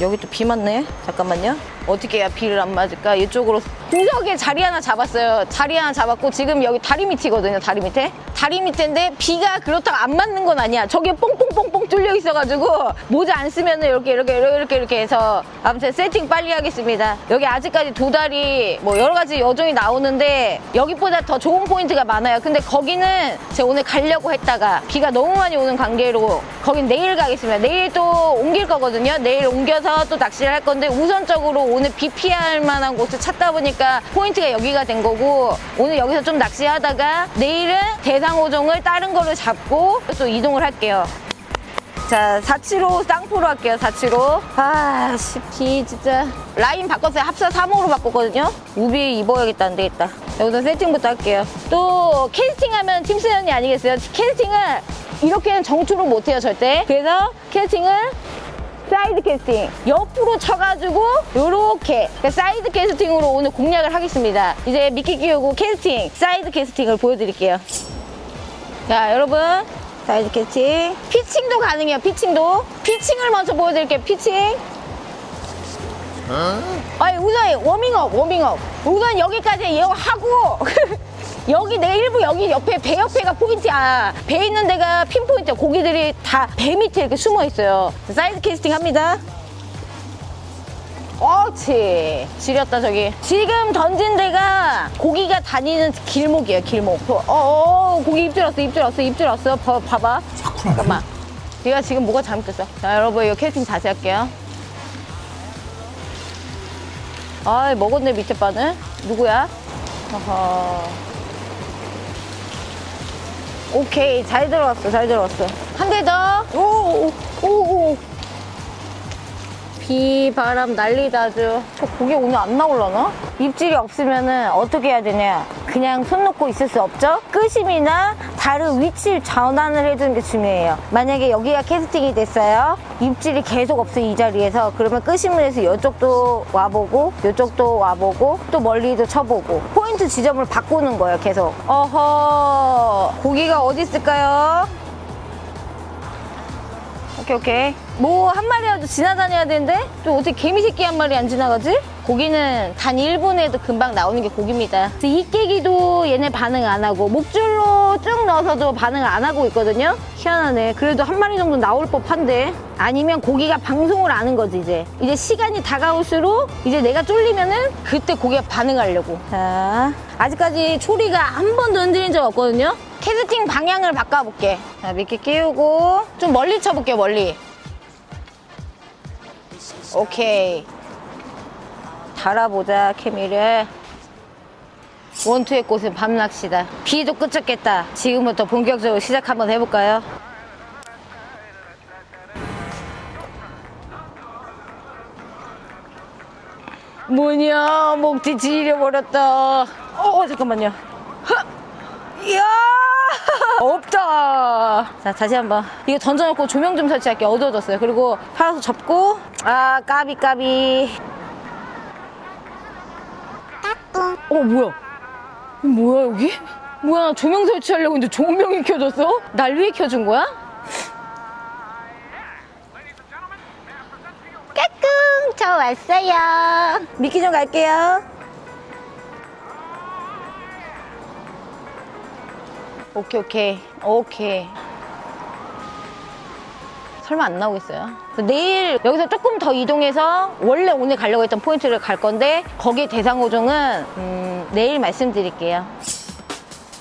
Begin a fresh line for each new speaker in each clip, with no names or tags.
여기 또 비 맞네. 잠깐만요. 어떻게 해야 비를 안 맞을까? 이쪽으로 구석에 자리 하나 잡았어요. 자리 하나 잡았고 지금 여기 다리 밑이거든요. 다리 밑에. 다리 밑인데 비가 그렇다고 안 맞는 건 아니야. 저기 뽕뽕뽕뽕 뚫려 있어가지고 모자 안 쓰면은 이렇게 이렇게 이렇게 이렇게 해서 아무튼 세팅 빨리 하겠습니다. 여기 아직까지 두 다리 뭐 여러 가지 여정이 나오는데 여기보다 더 좋은 포인트가 많아요. 근데 거기는 제가 오늘 가려고 했다가 비가 너무 많이 오는 관계로 거긴 내일 가겠습니다. 내일 또 옮길 거거든요. 내일 옮겨서 또 낚시를 할 건데 우선적으로 오늘 비 피할 만한 곳을 찾다 보니까 포인트가 여기가 된 거고 오늘 여기서 좀 낚시하다가 내일은 대상호종을 다른 거를 잡고 또 이동을 할게요. 자, 475 쌍포로 할게요, 475. 아, 씨, 비 진짜. 라인 바꿨어요. 합사 3호로 바꿨거든요. 우비 입어야겠다, 안 되겠다. 여기서 세팅부터 할게요. 또, 캐스팅 하면 팀스연이 아니겠어요? 캐스팅을 이렇게는 정투로 못해요, 절대. 그래서 캐스팅을 사이드 캐스팅. 옆으로 쳐가지고 요렇게. 그러니까 사이드 캐스팅으로 오늘 공략을 하겠습니다. 이제 미끼 끼우고 캐스팅 사이드 캐스팅을 보여드릴게요. 자 여러분. 사이드 캐스팅. 피칭도 가능해요 피칭도. 피칭을 먼저 보여드릴게요 피칭. 아니 우선 워밍업 워밍업. 우선 여기까지 이거 하고 여기 내 일부 여기 옆에 배 옆에가 포인트야 배 있는 데가 핀 포인트야 고기들이 다 배 밑에 이렇게 숨어 있어요. 사이드 캐스팅 합니다. 어치 지렸다 저기. 지금 던진 데가 고기가 다니는 길목이에요 길목. 어, 어 고기 입질 왔어 입질 왔어 입질 왔어. 봐, 봐봐. 잠깐만. 내가 지금 뭐가 잘못됐어? 자 여러분 이거 캐스팅 다시 할게요. 아이 먹었네 밑에 바는 누구야? 어허. 오케이 잘 들어왔어 잘 들어왔어. 한 대 더. 오오오 비 바람 난리다 아주 저 고기 오늘 안 나올라나? 입질이 없으면은 어떻게 해야 되냐? 그냥 손 놓고 있을 수 없죠? 끄심이나 다른 위치 전환을 해주는 게 중요해요. 만약에 여기가 캐스팅이 됐어요. 입질이 계속 없어 이 자리에서. 그러면 끄심을 해서 이쪽도 와보고 이쪽도 와보고 또 멀리도 쳐보고. 포인트 지점을 바꾸는 거예요 계속. 어허. 고기가 어디 있을까요? 오케이 오케이. 뭐 한 마리라도 지나다녀야 되는데? 또 어떻게 개미 새끼 한 마리 안 지나가지? 고기는 단 1분에도 금방 나오는 게 고기입니다. 이 깨기도 얘네 반응 안 하고 목줄로 쭉 넣어서도 반응 안 하고 있거든요. 희한하네. 그래도 한 마리 정도 나올 법한데. 아니면 고기가 방송을 아는 거지 이제. 이제 시간이 다가올수록 이제 내가 쫄리면은 그때 고기가 반응하려고. 자 아직까지 초리가 한 번도 흔들린 적 없거든요 캐스팅 방향을 바꿔볼게. 자 미끼 끼우고 좀 멀리 쳐볼게 멀리. 오케이. 달아보자 케미를. 원투의 꽃은 밤낚시다. 비도 그쳤겠다. 지금부터 본격적으로 시작 한번 해볼까요? 뭐냐 목뒤 지려버렸다. 어 잠깐만요. 헉! 이야 없다. 자 다시 한번. 이거 던져놓고 조명 좀 설치할게 어두워졌어요. 그리고 팔아서 접고. 아 까비 까비. 어 뭐야? 뭐야 여기? 뭐야 조명 설치하려고 했는데 조명이 켜졌어 날 위해 켜준 거야? 까꿍! 저 왔어요. 미끼 좀 갈게요 오케이 오케이 오케이 설마 안 나오겠어요? 내일 여기서 조금 더 이동해서 원래 오늘 가려고 했던 포인트를 갈 건데 거기 대상 호종은 음, 내일 말씀드릴게요.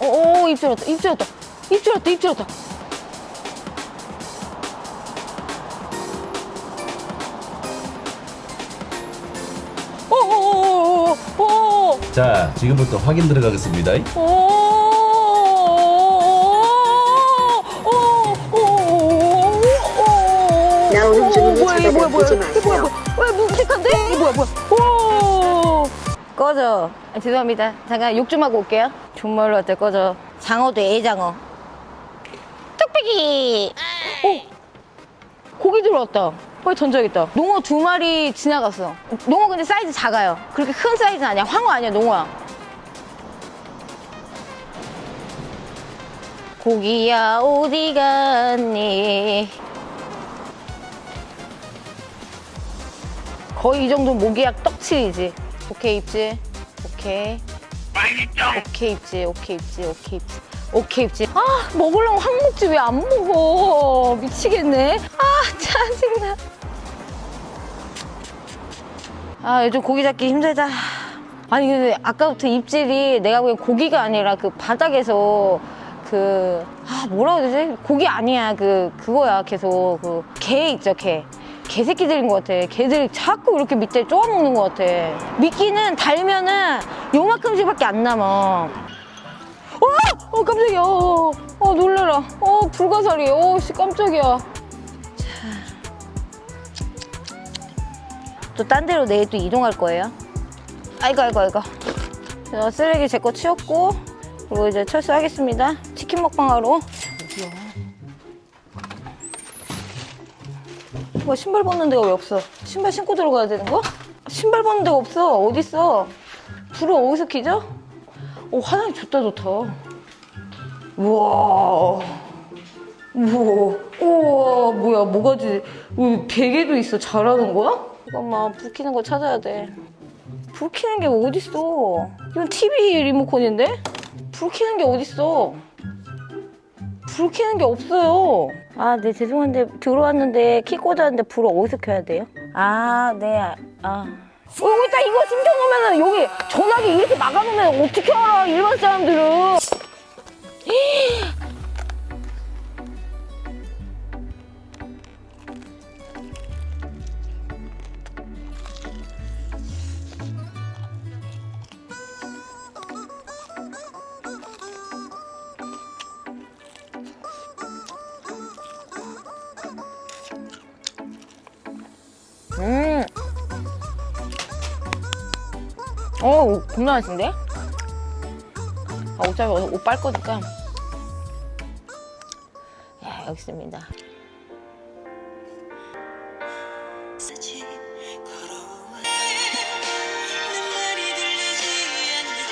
오, 오 입질 왔다 입질 왔다 입질 왔다 입질 왔다 오 오 오 오 오
자, 지금부터 확인 들어가겠습니다.
나오 주문을 찾아보지 마세요.
왜 묵직한데? 이거 뭐야 뭐야? 오 꺼져. 아, 죄송합니다. 잠깐 욕 좀 하고 올게요. 정말로 어때 꺼져. 장어도 애장어. 뚝배기. 오 고기 들어왔다. 빨리 던져야겠다. 농어 두 마리 지나갔어. 농어 근데 사이즈 작아요. 그렇게 큰 사이즈는 아니야. 황어 아니야 농어야. 고기야 어디 갔니? 거의 이 정도 모기약 떡칠이지. 오케이 입지. 오케이. 오케이 입지. 오케이 입지. 오케이 입지. 오케이 입지. 아 먹으려면 확 먹지 왜 안 먹어? 미치겠네. 아 짜증나. 아 요즘 고기 잡기 힘들다. 아니 근데 아까부터 입질이 내가 보기엔 고기가 아니라 그 바닥에서 그 아 뭐라 해야 되지? 고기 아니야 그 그거야 계속 그 개 있죠 개. 개새끼들인 것 같아. 개들이 자꾸 이렇게 밑에 쪼아먹는 것 같아. 미끼는 달면은 요만큼씩밖에 안 남아. 와! 어 깜짝이야. 어, 어 놀래라. 어 불가사리. 어 씨 깜짝이야. 또 딴 데로 내일 또 이동할 거예요. 아이고 아이고 아이고. 자, 쓰레기 제 거 치웠고 그리고 이제 철수하겠습니다. 치킨 먹방하러. 뭐 신발 벗는 데가 왜 없어? 신발 신고 들어가야 되는 거야? 신발 벗는 데가 없어. 어디 있어? 불을 어디서 켜죠? 오 화장이 좋다 좋다. 우와. 우와. 우와 뭐야 뭐가지? 왜 베개도 있어? 잘하는 거야? 잠깐만 불 켜는 거 찾아야 돼. 불 켜는 게 어딨어? 이건 TV 리모컨인데? 불 켜는 게 어딨어? 불 켜는 게 없어요. 아, 네, 죄송한데, 들어왔는데, 키 꽂았는데, 불을 어디서 켜야 돼요? 아, 네, 아. 아. 어, 여기다 이거 숨겨놓으면은, 여기 전화기 이렇게 막아놓으면 어떻게 알아, 일반 사람들은. 어, 겁나 맛있는데? 아, 어차피 옷 빨 거니까. 야, 여기 있습니다.